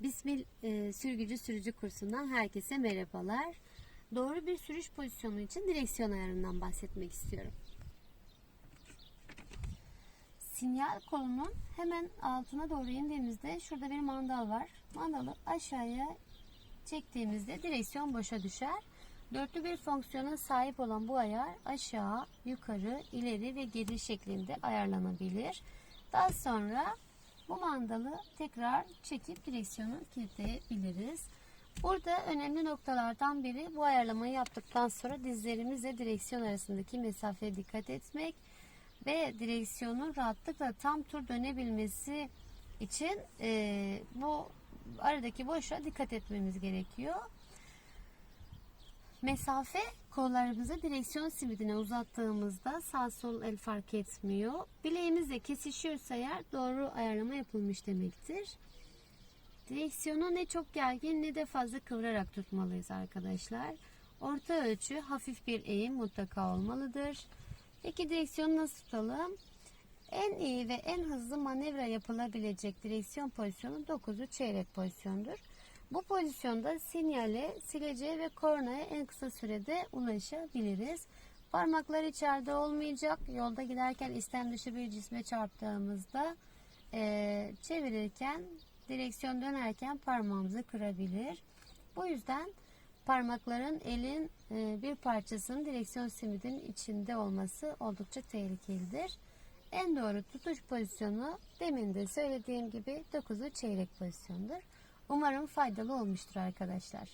Bismil e, sürgücü sürücü kursundan herkese merhabalar. Doğru bir sürüş pozisyonu için direksiyon ayarından bahsetmek istiyorum. Sinyal kolunun hemen altına doğru indiğimizde şurada bir mandal var. Mandalı aşağıya çektiğimizde direksiyon boşa düşer. Dörtlü bir fonksiyona sahip olan bu ayar aşağı, yukarı, ileri ve geri şeklinde ayarlanabilir. Daha sonra bu mandalı tekrar çekip direksiyonu kilitleyebiliriz. Burada önemli noktalardan biri bu ayarlamayı yaptıktan sonra dizlerimizle direksiyon arasındaki mesafeye dikkat etmek ve direksiyonun rahatlıkla tam tur dönebilmesi için e, bu aradaki boşluğa dikkat etmemiz gerekiyor. Mesafe kollarımızı direksiyon simidine uzattığımızda sağ sol el fark etmiyor. Bileğimizle kesişiyorsa eğer doğru ayarlama yapılmış demektir. Direksiyonu ne çok gergin ne de fazla kıvırarak tutmalıyız arkadaşlar. Orta ölçü hafif bir eğim mutlaka olmalıdır. Peki direksiyonu nasıl tutalım? En iyi ve en hızlı manevra yapılabilecek direksiyon pozisyonu 9'u çeyrek pozisyondur. Bu pozisyonda sinyale, sileceğe ve kornaya en kısa sürede ulaşabiliriz. Parmaklar içeride olmayacak. Yolda giderken istem dışı bir cisme çarptığımızda eee, çevirirken, direksiyon dönerken parmağımızı kırabilir. Bu yüzden parmakların elin e, bir parçasının direksiyon simidinin içinde olması oldukça tehlikelidir. En doğru tutuş pozisyonu demin de söylediğim gibi 9'u çeyrek pozisyondur. Umarım faydalı olmuştur arkadaşlar.